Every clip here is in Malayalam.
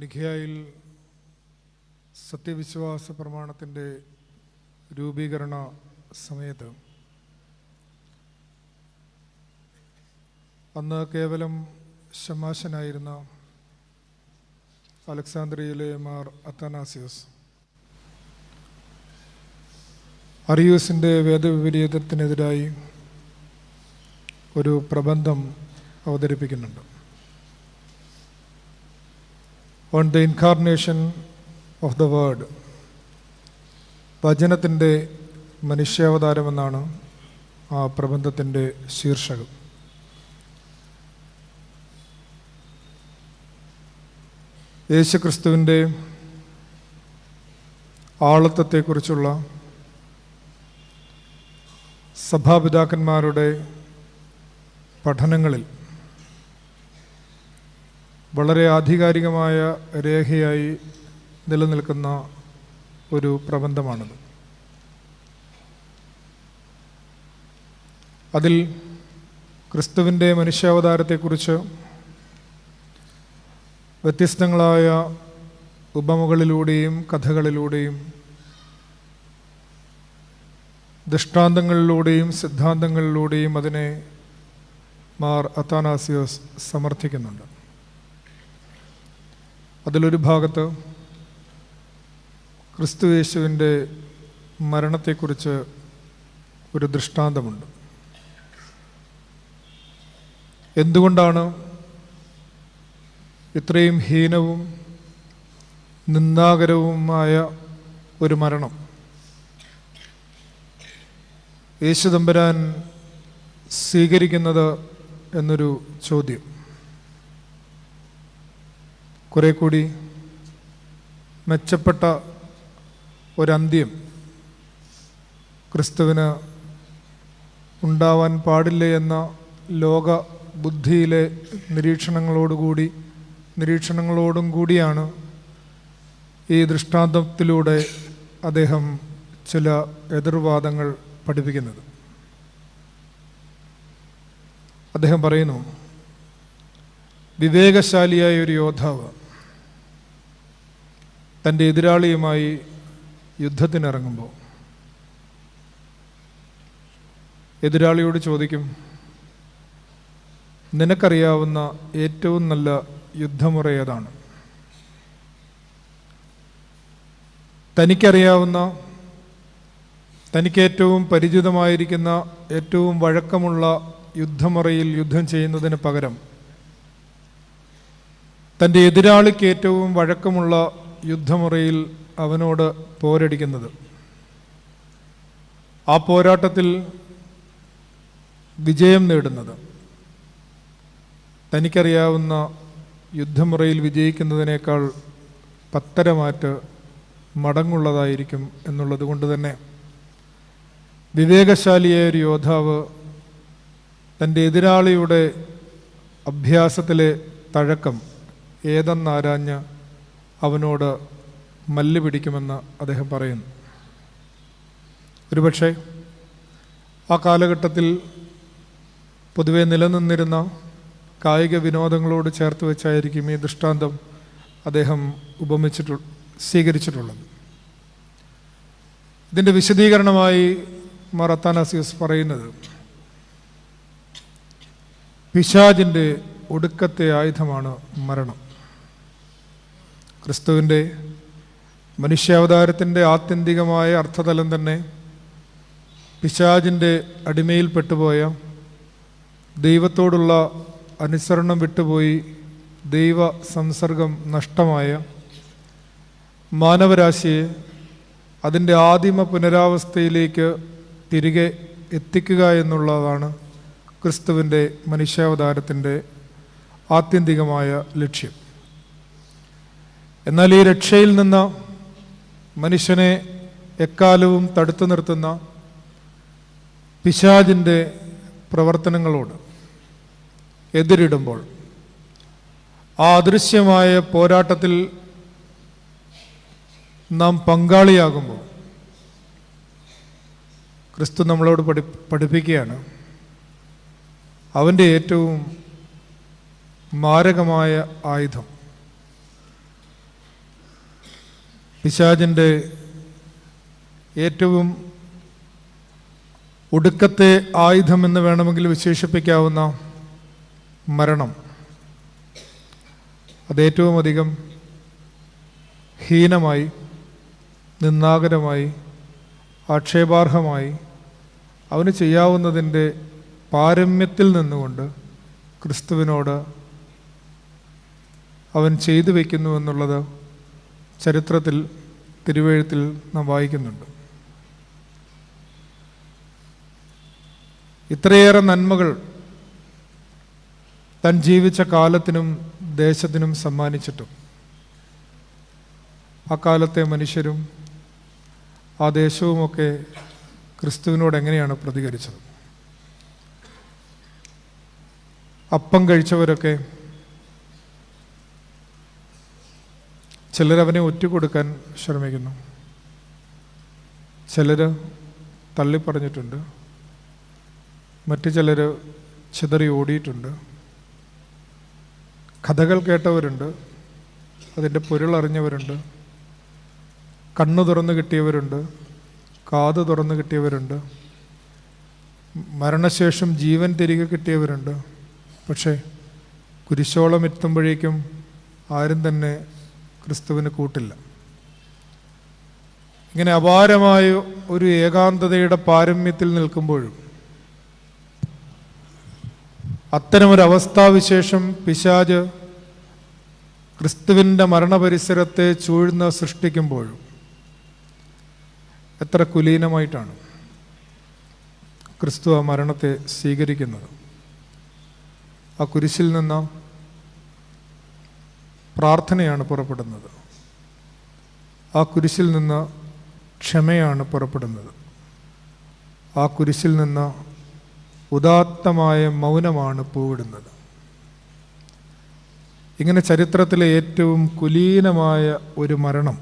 നിഖിയായിൽ സത്യവിശ്വാസ പ്രമാണത്തിന്റെ രൂപീകരണ സമയത്ത് അന്ന് കേവലം ശമാശനായിരുന്ന അലക്സാന്ദ്രിയയിലെ മാർ അത്തനാസിയസ് അറിയൂസിന്റെ വേദവിപരീതത്തിനെതിരായി ഒരു പ്രബന്ധം അവതരിപ്പിക്കുന്നുണ്ട്. On the incarnation of the word വചനത്തിന്റെ മനുഷ്യാവതാരമെന്നാണ് ആ പ്രബന്ധത്തിന്റെ ശീർഷകം. യേശുക്രിസ്തുവിന്റെ ആളത്വത്തെക്കുറിച്ചുള്ള സഭാപിതാക്കന്മാരുടെ പഠനങ്ങളിൽ വളരെ ആധികാരികമായ രേഖയായി നിലനിൽക്കുന്ന ഒരു പ്രബന്ധമാണിത്. അതിൽ ക്രിസ്തുവിന്റെ മനുഷ്യാവതാരത്തെക്കുറിച്ച് വ്യത്യസ്തങ്ങളായ ഉപമകളിലൂടെയും കഥകളിലൂടെയും ദൃഷ്ടാന്തങ്ങളിലൂടെയും സിദ്ധാന്തങ്ങളിലൂടെയും അതിനെ മാർ അത്താനാസിയോസ് സമർത്ഥിക്കുന്നുണ്ട്. അതിലൊരു ഭാഗത്ത് ക്രിസ്തു യേശുവിന്റെ മരണത്തെക്കുറിച്ച് ഒരു ദൃഷ്ടാന്തമുണ്ട്. എന്തുകൊണ്ടാണ് ഇത്രയും ഹീനവും നിന്ദാകരവുമായ ഒരു മരണം? യേശുദമ്പരാൻ സ്വീകരിക്കുന്നത് എന്നൊരു ചോദ്യം. കുറെ കൂടി മെച്ചപ്പെട്ട ഒരന്ത്യം ക്രിസ്തുവിന് ഉണ്ടാവാൻ പാടില്ല എന്ന ലോക ബുദ്ധിയിലെ നിരീക്ഷണങ്ങളോടുകൂടി നിരീക്ഷണങ്ങളോടും കൂടിയാണ് ഈ ദൃഷ്ടാന്തത്തിലൂടെ അദ്ദേഹം ചില എതിർവാദങ്ങൾ പഠിപ്പിക്കുന്നത്. അദ്ദേഹം പറയുന്നു വിവേകശാലിയായ ഒരു യോദ്ധാവ് തന്റെ എതിരാളിയുമായി യുദ്ധത്തിനിറങ്ങുമ്പോൾ എതിരാളിയോട് ചോദിക്കും നിനക്കറിയാവുന്ന ഏറ്റവും നല്ല യുദ്ധമുറ ഏതാണ്? തനിക്കറിയാവുന്ന തനിക്ക് ഏറ്റവും പരിചിതമായിരിക്കുന്ന ഏറ്റവും വഴക്കമുള്ള യുദ്ധമുറയിൽ യുദ്ധം ചെയ്യുന്നതിന് പകരം തന്റെ എതിരാളിക്ക് ഏറ്റവും വഴക്കമുള്ള യുദ്ധമുറയിൽ അവനോട് പോരടിക്കുന്നത്. ആ പോരാട്ടത്തിൽ വിജയം നേടുന്നത്. തനിക്കറിയാവുന്ന യുദ്ധമുറയിൽ വിജയിക്കുന്നതിനേക്കാൾ പത്തരമാറ്റ് മടങ്ങുള്ളതായിരിക്കും എന്നുള്ളത് കൊണ്ട് തന്നെ വിവേകശാലിയായ ഒരു യോദ്ധാവ് തന്റെ എതിരാളിയുടെ അഭ്യാസത്തിലെ തഴക്കം ഏതെന്നാരാഞ്ഞ് അവനോട് മല്ല് പിടിക്കുമെന്ന് അദ്ദേഹം പറയുന്നു. ഒരുപക്ഷെ ആ കാലഘട്ടത്തിൽ പൊതുവെ നിലനിന്നിരുന്ന കായിക വിനോദങ്ങളോട് ചേർത്ത് വെച്ചായിരിക്കും ഈ ദൃഷ്ടാന്തം അദ്ദേഹം ഉപമിച്ചിട്ടു സ്വീകരിച്ചിട്ടുള്ളത്. ഇതിന്റെ വിശദീകരണമായി മറത്താനാസിയസ് പറയുന്നത് പിശാജിന്റെ ഒടുക്കത്തെ ആയുധമാണ് മരണം. ക്രിസ്തുവിന്റെ മനുഷ്യാവതാരത്തിന്റെ ആത്യന്തികമായ അർത്ഥതലം തന്നെ പിശാജിന്റെ അടിമയിൽപ്പെട്ടുപോയ ദൈവത്തോടുള്ള അനുസരണം വിട്ടുപോയി ദൈവ സംസർഗം നഷ്ടമായ മാനവരാശിയെ അതിന്റെ ആദിമ പുനരാവസ്ഥയിലേക്ക് തിരികെ എത്തിക്കുക എന്നുള്ളതാണ് ക്രിസ്തുവിന്റെ മനുഷ്യാവതാരത്തിന്റെ ആത്യന്തികമായ ലക്ഷ്യം. എന്നാൽ ഈ രക്ഷയിൽ നിന്ന് മനുഷ്യനെ എക്കാലവും തടുത്തു നിർത്തുന്ന പിശാജിന്റെ പ്രവർത്തനങ്ങളോട് എതിരിടുമ്പോൾ ആ അദൃശ്യമായ പോരാട്ടത്തിൽ നാം പങ്കാളിയാകുമ്പോൾ ക്രിസ്തു നമ്മളോട് പഠി പഠിപ്പിക്കുകയാണ്. അവന്റെ ഏറ്റവും മാരകമായ ആയുധം. പിശാചിന്റെ ഏറ്റവും ഒടുക്കത്തെ ആയുധം എന്ന് വേണമെങ്കിൽ വിശേഷിപ്പിക്കാവുന്ന മരണം. അതേറ്റവും അധികം ഹീനമായി നിന്നാകരമായി ആക്ഷേപാർഹമായി അവന് ചെയ്യാവുന്നതിന്റെ പാരമ്യത്തിൽ നിന്നുകൊണ്ട് ക്രിസ്തുവിനോട് അവൻ ചെയ്തു വയ്ക്കുന്നു എന്നുള്ളത് ചരിത്രത്തിൽ തിരുവഴുത്തിൽ നാം വായിക്കുന്നുണ്ട്. ഇത്രയേറെ നന്മകൾ തൻ ജീവിച്ച കാലത്തിനും ദേശത്തിനും സമ്മാനിച്ചിട്ടും ആ കാലത്തെ മനുഷ്യരും ആ ദേശവുമൊക്കെ ക്രിസ്തുവിനോട് എങ്ങനെയാണ് പ്രതികരിച്ചത്? അപ്പം കഴിച്ചവരൊക്കെ ചിലരവനെ ഒറ്റുകൊടുക്കാൻ ശ്രമിക്കുന്നു. ചിലർ തള്ളിപ്പറഞ്ഞിട്ടുണ്ട്. മറ്റു ചിലർ ചിതറി ഓടിയിട്ടുണ്ട്. കഥകൾ കേട്ടവരുണ്ട്. അതിന്റെ പൊരുളറിഞ്ഞവരുണ്ട് കണ്ണു തുറന്നു കിട്ടിയവരുണ്ട്. കാത് തുറന്നു കിട്ടിയവരുണ്ട്. മരണശേഷം ജീവൻ തിരികെ കിട്ടിയവരുണ്ട്. പക്ഷേ കുരിശോളം എത്തുമ്പോഴേക്കും ആരും തന്നെ ക്രിസ്തുവിന് കൂട്ടില്ല. ഇങ്ങനെ അപാരമായ ഒരു ഏകാന്തതയുടെ പാരമ്യത്തിൽ നിൽക്കുമ്പോഴും അത്തരമൊരു അവസ്ഥാവിശേഷം പിശാജ് ക്രിസ്തുവിന്റെ മരണപരിസരത്തെ ചൂഴ്ന്ന് സൃഷ്ടിക്കുമ്പോഴും എത്ര കുലീനമായിട്ടാണ് ക്രിസ്തു ആ മരണത്തെ സ്വീകരിക്കുന്നത്. ആ കുരിശിൽ നിന്ന് പ്രാർത്ഥനയാണ് പുറപ്പെടുന്നത്. ആ കുരിശിൽ നിന്ന് ക്ഷമയാണ് പുറപ്പെടുന്നത്. ആ കുരിശിൽ നിന്ന് ഉദാത്തമായ മൗനമാണ് പൂവിടുന്നത്. ഇങ്ങനെ ചരിത്രത്തിലെ ഏറ്റവും കുലീനമായ ഒരു മരണം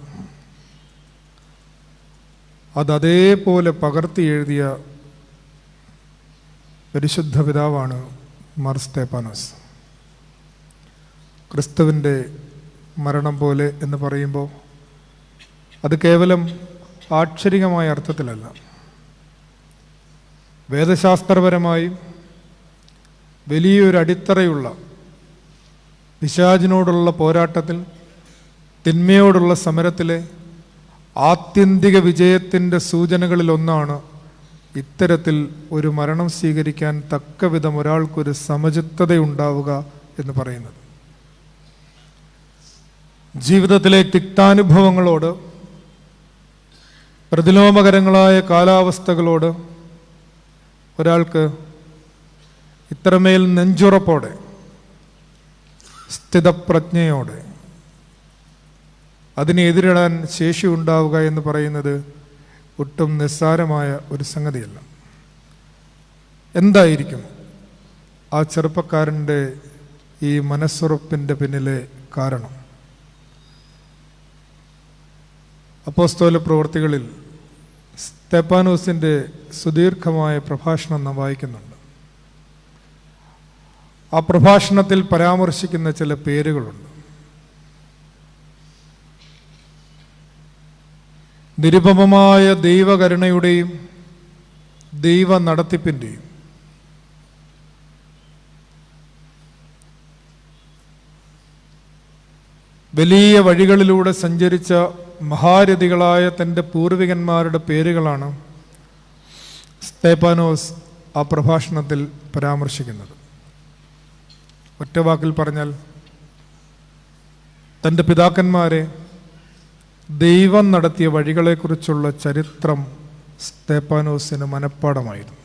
അത് അതേപോലെ പകർത്തി എഴുതിയ പരിശുദ്ധ പിതാവാണ് മാർ സ്തേപ്പാനോസ് ക്രിസ്തുവിന്റെ മരണം പോലെ എന്ന് പറയുമ്പോൾ അത് കേവലം ആക്ഷരികമായ അർത്ഥത്തിലല്ല. വേദശാസ്ത്രപരമായും വലിയൊരു അടിത്തറയുള്ള നിശാജിനോടുള്ള പോരാട്ടത്തിൽ തിന്മയോടുള്ള സമരത്തിലെ ആത്യന്തിക വിജയത്തിന്റെ സൂചനകളിലൊന്നാണ് ഇത്തരത്തിൽ ഒരു മരണം സ്വീകരിക്കാൻ തക്ക വിധം ഒരാൾക്കൊരു സമചിത്തതയുണ്ടാവുക എന്ന് പറയുന്നത്. ജീവിതത്തിലെ തിക്താനുഭവങ്ങളോട് പ്രതിലോമകരങ്ങളായ കാലാവസ്ഥകളോട് ഒരാൾക്ക് ഇത്രമേൽ നെഞ്ചുറപ്പോടെ സ്ഥിതപ്രജ്ഞയോടെ അതിനെ എതിരിടാൻ ശേഷി ഉണ്ടാവുക എന്ന് പറയുന്നത് ഒട്ടും നിസ്സാരമായ ഒരു സംഗതിയല്ല. എന്തായിരിക്കും ആ ചെറുപ്പക്കാരന്റെ ഈ മനസ്സുറപ്പിന്റെ പിന്നിലെ കാരണം? അപ്പോസ്തോല പ്രവർത്തികളിൽ സ്തെപ്പാനോസിന്റെ സുദീർഘമായ പ്രഭാഷണം നാം വായിക്കുന്നുണ്ട്. ആ പ്രഭാഷണത്തിൽ പരാമർശിക്കുന്ന ചില പേരുകളുണ്ട്. നിരുപമമായ ദൈവകരുണയുടെയും ദൈവ നടത്തിപ്പിന്റെയും വലിയ വഴികളിലൂടെ സഞ്ചരിച്ച മഹാരഥികളായ തന്റെ പൂർവികന്മാരുടെ പേരുകളാണ് സ്തേപ്പാനോസ് ആ പ്രഭാഷണത്തിൽ പരാമർശിക്കുന്നത്. ഒറ്റ വാക്കിൽ പറഞ്ഞാൽ തന്റെ പിതാക്കന്മാരെ ദൈവം നടത്തിയ വഴികളെക്കുറിച്ചുള്ള ചരിത്രം സ്തേപ്പാനോസിന് മനഃപ്പാടമായിരുന്നു.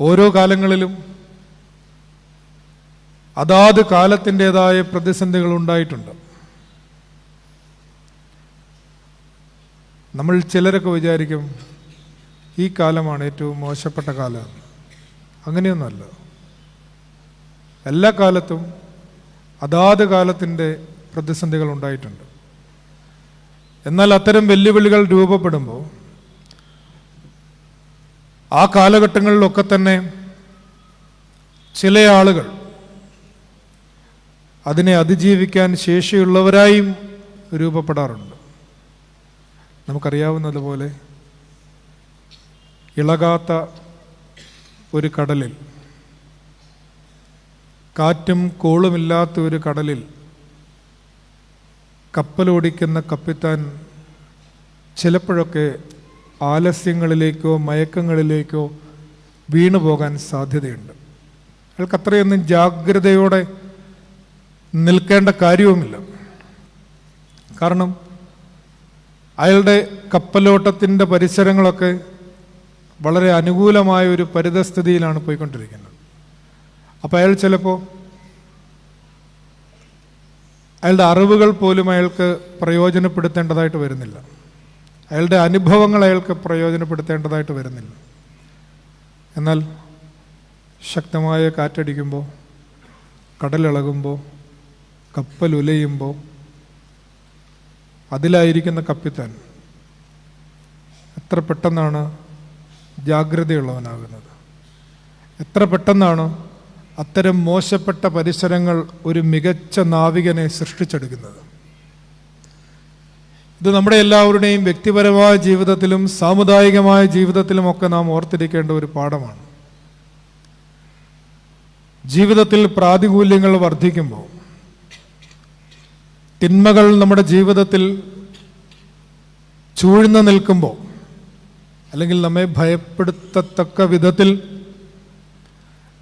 ഓരോ കാലങ്ങളിലും അതാത് കാലത്തിന്റെതായ പ്രതിസന്ധികൾ ഉണ്ടായിട്ടുണ്ട്. നമ്മൾ ചിലരൊക്കെ വിചാരിക്കും ഈ കാലമാണ് ഏറ്റവും മോശപ്പെട്ട കാലം. അങ്ങനെയൊന്നുമല്ല. എല്ലാ കാലത്തും അതാത് കാലത്തിന്റെ പ്രതിസന്ധികൾ ഉണ്ടായിട്ടുണ്ട്. എന്നാൽ അത്തരം വെല്ലുവിളികൾ രൂപപ്പെടുമ്പോൾ ആ കാലഘട്ടങ്ങളിലൊക്കെ തന്നെ ചില ആളുകൾ അതിനെ അതിജീവിക്കാൻ ശേഷിയുള്ളവരായും രൂപപ്പെടാറുണ്ട്. നമുക്കറിയാവുന്നതുപോലെ ഇളകാത്ത ഒരു കടലിൽ കാറ്റും കോളുമില്ലാത്ത ഒരു കടലിൽ കപ്പലോടിക്കുന്ന കപ്പിത്താൻ ചിലപ്പോഴൊക്കെ ആലസ്യങ്ങളിലേക്കോ മയക്കങ്ങളിലേക്കോ വീണു പോകാൻ സാധ്യതയുണ്ട്. അയാൾക്ക് അത്രയൊന്നും ജാഗ്രതയോടെ നിൽക്കേണ്ട കാര്യവുമില്ല. കാരണം അയാളുടെ കപ്പലോട്ടത്തിന്റെ പരിസരങ്ങളൊക്കെ വളരെ അനുകൂലമായ ഒരു പരിതസ്ഥിതിയിലാണ് പോയിക്കൊണ്ടിരിക്കുന്നത്. അപ്പോൾ അയാൾ ചിലപ്പോൾ അയാളുടെ അറിവുകൾ പോലും അയാൾക്ക് പ്രയോജനപ്പെടുത്തേണ്ടതായിട്ട് വരുന്നില്ല. അയാളുടെ അനുഭവങ്ങൾ അയാൾക്ക് പ്രയോജനപ്പെടുത്തേണ്ടതായിട്ട് വരുന്നില്ല. എന്നാൽ ശക്തമായ കാറ്റടിക്കുമ്പോൾ കടലിളകുമ്പോൾ കപ്പൽ ഉലയുമ്പോൾ അതിലായിരിക്കുന്ന കപ്പിത്താൻ എത്ര പെട്ടെന്നാണ് ജാഗ്രതയുള്ളവനാകുന്നത്? എത്ര പെട്ടെന്നാണ് അത്തരം മോശപ്പെട്ട പരിസരങ്ങൾ ഒരു മികച്ച നാവികനെ സൃഷ്ടിച്ചെടുക്കുന്നത്? ഇത് നമ്മുടെ എല്ലാവരുടെയും വ്യക്തിപരമായ ജീവിതത്തിലും സാമുദായികമായ ജീവിതത്തിലുമൊക്കെ നാം ഓർത്തിരിക്കേണ്ട ഒരു പാഠമാണ്. ജീവിതത്തിൽ പ്രാതികൂല്യങ്ങൾ വർദ്ധിക്കുമ്പോൾ തിന്മകൾ നമ്മുടെ ജീവിതത്തിൽ ചൂഴ്ന്നു നിൽക്കുമ്പോൾ അല്ലെങ്കിൽ നമ്മെ ഭയപ്പെടുത്തത്തക്ക വിധത്തിൽ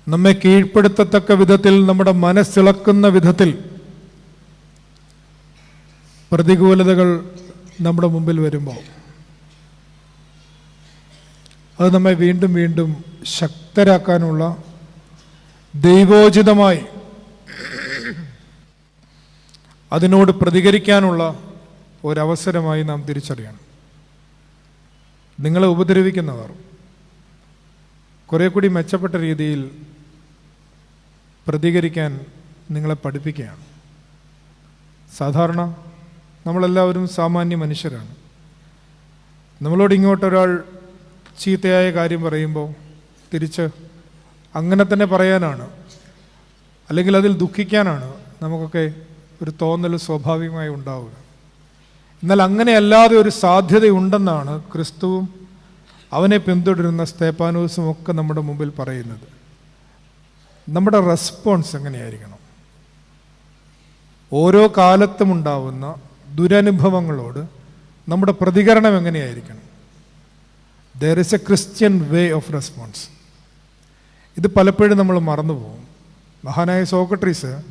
നമ്മെ കീഴ്പ്പെടുത്തത്തക്ക വിധത്തിൽ നമ്മുടെ മനസ്സിളക്കുന്ന വിധത്തിൽ പ്രതികൂലതകൾ നമ്മുടെ മുമ്പിൽ വരുമ്പോൾ അത് നമ്മെ വീണ്ടും വീണ്ടും ശക്തരാക്കാനുള്ള ദൈവോചിതമായി അതിനോട് പ്രതികരിക്കാനുള്ള ഒരവസരമായി നാം തിരിച്ചറിയണം. നിങ്ങളെ ഉപദ്രവിക്കുന്നവർ. കുറെ കൂടി മെച്ചപ്പെട്ട രീതിയിൽ പ്രതികരിക്കാൻ നിങ്ങളെ പഠിപ്പിക്കുകയാണ്. സാധാരണ നമ്മളെല്ലാവരും സാമാന്യ മനുഷ്യരാണ്. നമ്മളോട് ഇങ്ങോട്ടൊരാൾ ചീത്തയായ കാര്യം പറയുമ്പോൾ തിരിച്ച് അങ്ങനെ തന്നെ പറയാനാണ്. അല്ലെങ്കിൽ അതിൽ ദുഃഖിക്കാനാണ് നമുക്കൊക്കെ ഒരു തോന്നൽ സ്വാഭാവികമായി ഉണ്ടാവുക. എന്നാൽ അങ്ങനെയല്ലാതെ ഒരു സാധ്യതയുണ്ടെന്നാണ് ക്രിസ്തുവും അവനെ പിന്തുടരുന്ന സ്തേപ്പാനൂസും ഒക്കെ നമ്മുടെ മുമ്പിൽ പറയുന്നത്. നമ്മുടെ റെസ്പോൺസ് എങ്ങനെയായിരിക്കണം? ഓരോ കാലത്തും ഉണ്ടാവുന്ന ദുരനുഭവങ്ങളോട് നമ്മുടെ പ്രതികരണം എങ്ങനെയായിരിക്കണം? There is a Christian way of response ഇത് പലപ്പോഴും നമ്മൾ മറന്നുപോകും. മഹാനായ സോക്രട്ടീസ്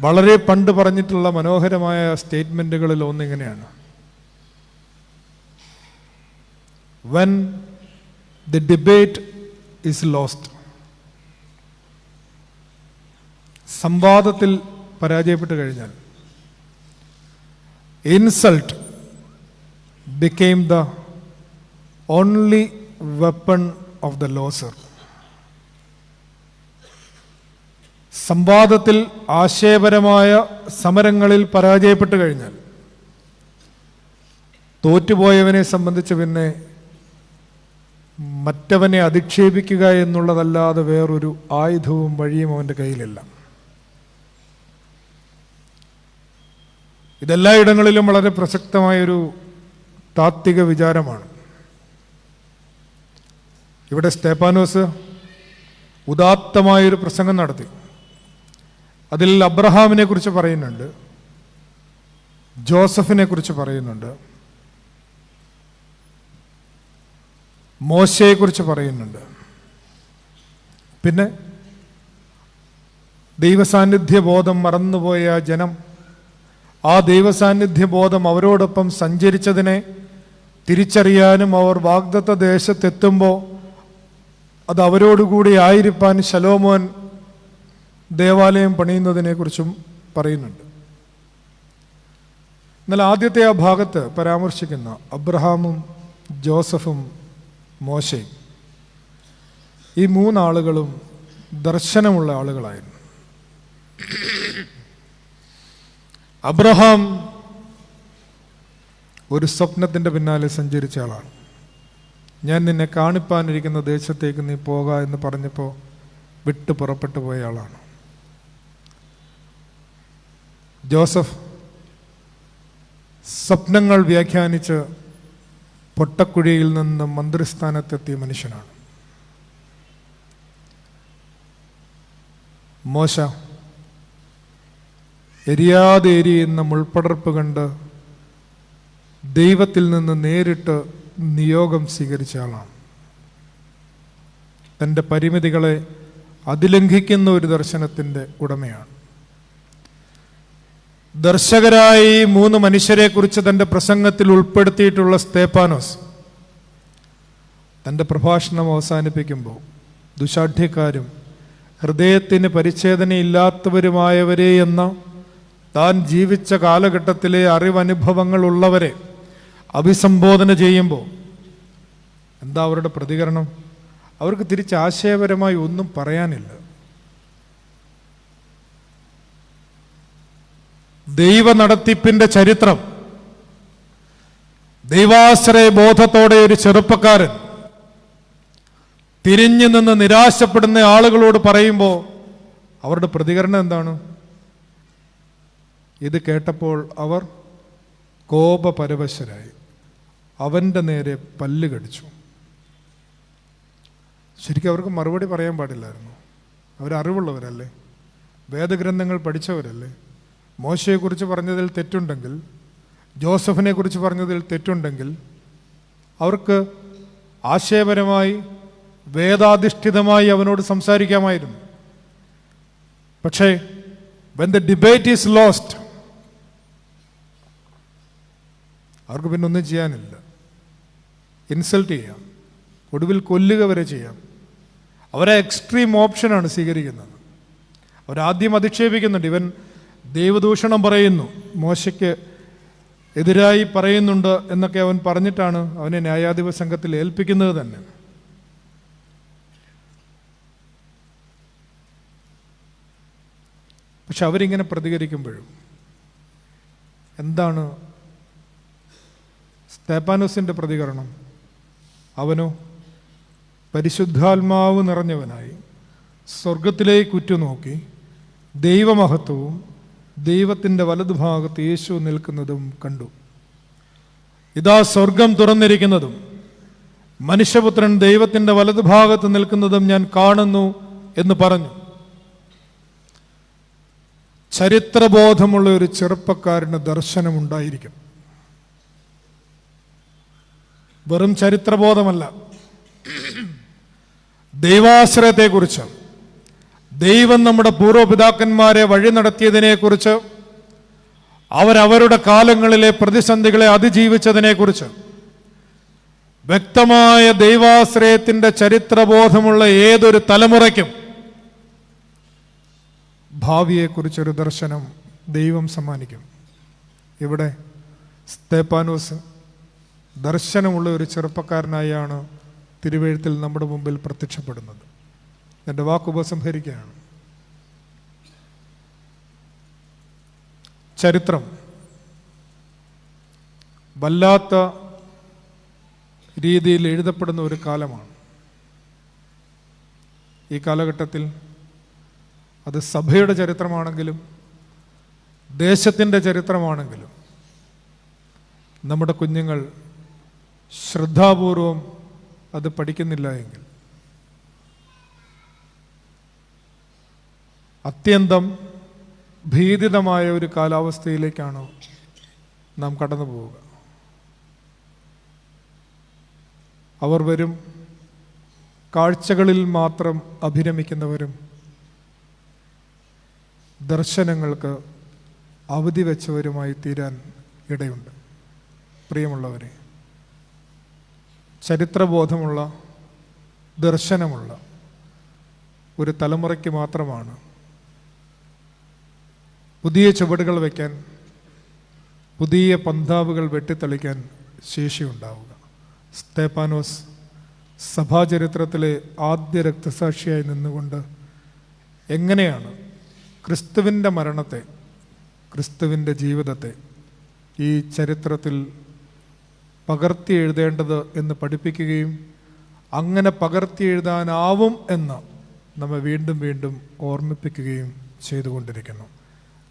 വളരെ പണ്ട് പറഞ്ഞിട്ടുള്ള മനോഹരമായ സ്റ്റേറ്റ്മെന്റുകളിൽ ഒന്നിങ്ങനെയാണ്. When the debate is lost സംവാദത്തിൽ പരാജയപ്പെട്ടു കഴിഞ്ഞാൽ insult became the only weapon of the loser സംവാദത്തിൽ ആശയപരമായ സമരങ്ങളിൽ പരാജയപ്പെട്ടു കഴിഞ്ഞാൽ തോറ്റുപോയവനെ സംബന്ധിച്ച് പിന്നെ മറ്റവനെ അധിക്ഷേപിക്കുക എന്നുള്ളതല്ലാതെ വേറൊരു ആയുധവും വഴിയും അവന്റെ കയ്യിലില്ല. ഇതെല്ലായിടങ്ങളിലും വളരെ പ്രസക്തമായൊരു താത്വിക വിചാരമാണ്. ഇവിടെ സ്റ്റേപ്പാനോസ് ഉദാത്തമായൊരു പ്രസംഗം നടത്തി. അതിൽ അബ്രഹാമിനെ കുറിച്ച് പറയുന്നുണ്ട് ജോസഫിനെ കുറിച്ച് പറയുന്നുണ്ട് മോശയെ കുറിച്ച് പറയുന്നുണ്ട്. പിന്നെ ദൈവസാന്നിധ്യ ബോധം മറന്നുപോയ ജനം ആ ദൈവസാന്നിധ്യ ബോധം അവരോടൊപ്പം സഞ്ചരിച്ചതിനെ തിരിച്ചറിയാനും അവർ വാഗ്ദത്ത ദേശത്തെത്തുമ്പോൾ അത് അവരോടുകൂടി ആയിരിക്കാൻ ശലോമോൻ ദേവാലയം പണിയുന്നതിനെക്കുറിച്ചും പറയുന്നുണ്ട്. എന്നാൽ ആദ്യത്തെ ആ ഭാഗത്ത് പരാമർശിക്കുന്ന അബ്രഹാമും ജോസഫും മോശയും ഈ മൂന്നാളുകളും ദർശനമുള്ള ആളുകളായിരുന്നു. അബ്രഹാം ഒരു സ്വപ്നത്തിന്റെ പിന്നാലെ സഞ്ചരിച്ച ആളാണ്. ഞാൻ നിന്നെ കാണിപ്പാനിരിക്കുന്ന ദേശത്തേക്ക് നീ പോക എന്ന് പറഞ്ഞപ്പോൾ വിട്ടു പുറപ്പെട്ടു പോയ ആളാണ്. ജോസഫ് സ്വപ്നങ്ങൾ വ്യാഖ്യാനിച്ച് പൊട്ടക്കുഴിയിൽ നിന്ന് മന്ത്രിസ്ഥാനത്തെത്തിയ മനുഷ്യനാണ്. മോശ എരിയാതെ എരിയുന്ന മുൾപ്പടർപ്പ് കണ്ട് ദൈവത്തിൽ നിന്ന് നേരിട്ട് നിയോഗം സ്വീകരിച്ച ആളാണ്. തന്റെ പരിമിതികളെ അതിലംഘിക്കുന്ന ഒരു ദർശനത്തിന്റെ ഉടമയാണ്. ദർശകരായി മൂന്ന് മനുഷ്യരെക്കുറിച്ച് തന്റെ പ്രസംഗത്തിൽ ഉൾപ്പെടുത്തിയിട്ടുള്ള സ്തേപ്പാനോസ് തന്റെ പ്രഭാഷണം അവസാനിപ്പിക്കുമ്പോൾ ദുശാഠ്യക്കാരും ഹൃദയത്തിന് പരിച്ഛേദനയില്ലാത്തവരുമായവരെ എന്ന താൻ ജീവിച്ച കാലഘട്ടത്തിലെ അറിവനുഭവങ്ങൾ ഉള്ളവരെ അഭിസംബോധന ചെയ്യുമ്പോൾ എന്താ അവരുടെ പ്രതികരണം? അവർക്ക് തിരിച്ച് ആശയപരമായി ഒന്നും പറയാനില്ല. ദൈവ നടത്തിപ്പിന്റെ ചരിത്രം. ദൈവാശ്രയ ബോധത്തോടെ ഒരു ചെറുപ്പക്കാരൻ തിരിഞ്ഞു നിന്ന് നിരാശപ്പെടുന്ന ആളുകളോട് പറയുമ്പോൾ അവരുടെ പ്രതികരണം എന്താണ്? ഇത് കേട്ടപ്പോൾ അവർ കോപപരവശരായി. അവന്റെ നേരെ പല്ല് കടിച്ചു. ശരിക്കും അവർക്ക് മറുപടി പറയാൻ പാടില്ലായിരുന്നു. അവരറിവുള്ളവരല്ലേ? വേദഗ്രന്ഥങ്ങൾ പഠിച്ചവരല്ലേ? മോശയെക്കുറിച്ച് പറഞ്ഞതിൽ തെറ്റുണ്ടെങ്കിൽ ജോസഫിനെ കുറിച്ച് പറഞ്ഞതിൽ തെറ്റുണ്ടെങ്കിൽ അവർക്ക് ആശയപരമായി വേദാധിഷ്ഠിതമായി അവനോട് സംസാരിക്കാമായിരുന്നു. പക്ഷേ when the debate is lost അവർക്ക് പിന്നെ ഒന്നും ചെയ്യാനില്ല. ഇൻസൾട്ട് ചെയ്യാം. ഒടുവിൽ കൊല്ലുക വരെ ചെയ്യാം. അവരെ എക്സ്ട്രീം ഓപ്ഷനാണ് സ്വീകരിക്കുന്നത്. അവരാദ്യം അധിക്ഷേപിക്കുന്നുണ്ട്. ഇവൻ ദൈവദൂഷണം പറയുന്നു. മോശയ്ക്ക് എതിരായി പറയുന്നുണ്ട് എന്നൊക്കെ അവൻ പറഞ്ഞിട്ടാണ് അവനെ ന്യായാധിപ സംഘത്തിൽ ഏൽപ്പിക്കുന്നത് തന്നെ. പക്ഷെ അവരിങ്ങനെ പ്രതികരിക്കുമ്പോഴും എന്താണ് സ്തേപ്പാനോസിന്റെ പ്രതികരണം? അവനോ പരിശുദ്ധാത്മാവ് നിറഞ്ഞവനായി സ്വർഗത്തിലേക്ക് ഉറ്റുനോക്കി ദൈവമഹത്വവും ദൈവത്തിന്റെ വലതുഭാഗത്ത് യേശു നിൽക്കുന്നതും കണ്ടു. ഇതാ സ്വർഗം തുറന്നിരിക്കുന്നതും മനുഷ്യപുത്രൻ ദൈവത്തിന്റെ വലതുഭാഗത്ത് നിൽക്കുന്നതും ഞാൻ കാണുന്നു എന്ന് പറഞ്ഞു. ചരിത്രബോധമുള്ള ഒരു ചെറുപ്പക്കാരന് ദർശനമുണ്ടായിരിക്കും. വെറും ചരിത്രബോധമല്ല. ദൈവാശ്രയത്തെക്കുറിച്ച് ദൈവം നമ്മുടെ പൂർവപിതാക്കന്മാരെ വഴി നടത്തിയതിനെക്കുറിച്ച് അവരവരുടെ കാലങ്ങളിലെ പ്രതിസന്ധികളെ അതിജീവിച്ചതിനെക്കുറിച്ച് വ്യക്തമായ ദൈവാശ്രയത്തിന്റെ ചരിത്രബോധമുള്ള ഏതൊരു തലമുറയ്ക്കും ഭാവിയെക്കുറിച്ചൊരു ദർശനം ദൈവം സമ്മാനിക്കും. ഇവിടെ സ്തേപ്പാനോസ് ദർശനമുള്ള ഒരു ചെറുപ്പക്കാരനായാണ് തിരുവഴുത്തിൽ നമ്മുടെ മുമ്പിൽ പ്രത്യക്ഷപ്പെടുന്നത്. എന്റെ വാക്ക് ഉപസംഹരിക്കുകയാണ്. ചരിത്രം. വല്ലാത്ത രീതിയിൽ എഴുതപ്പെടുന്ന ഒരു കാലമാണ്. ഈ കാലഘട്ടത്തിൽ അത് സഭയുടെ ചരിത്രമാണെങ്കിലും ദേശത്തിന്റെ ചരിത്രമാണെങ്കിലും നമ്മുടെ കുഞ്ഞുങ്ങൾ ശ്രദ്ധാപൂർവം അത് പഠിക്കുന്നില്ല എങ്കിൽ അത്യന്തം ഭീതിതമായ ഒരു കാലാവസ്ഥയിലേക്കാണ് നാം കടന്നു പോവുക. അവർ വരും കാഴ്ചകളിൽ മാത്രം അഭിരമിക്കുന്നവരും ദർശനങ്ങൾക്ക് അവധി വെച്ചവരുമായി തീരാൻ ഇടയുണ്ട്. പ്രിയമുള്ളവരെ ചരിത്രബോധമുള്ള ദർശനമുള്ള ഒരു തലമുറയ്ക്ക് മാത്രമാണ് പുതിയ ചുവടുകൾ വയ്ക്കാൻ പുതിയ പന്താവുകൾ വെട്ടിത്തെളിക്കാൻ ശേഷിയുണ്ടാവുക. സ്തേപ്പാനോസ് സഭാചരിത്രത്തിലെ ആദ്യ രക്തസാക്ഷിയായി നിന്നുകൊണ്ട് എങ്ങനെയാണ് ക്രിസ്തുവിന്റെ മരണത്തെ ക്രിസ്തുവിന്റെ ജീവിതത്തെ ഈ ചരിത്രത്തിൽ പകർത്തി എഴുതേണ്ടത് എന്ന് പഠിപ്പിക്കുകയും അങ്ങനെ പകർത്തി എഴുതാനാവും എന്ന് നമ്മെ വീണ്ടും വീണ്ടും ഓർമ്മിപ്പിക്കുകയും ചെയ്തുകൊണ്ടിരിക്കുന്നു.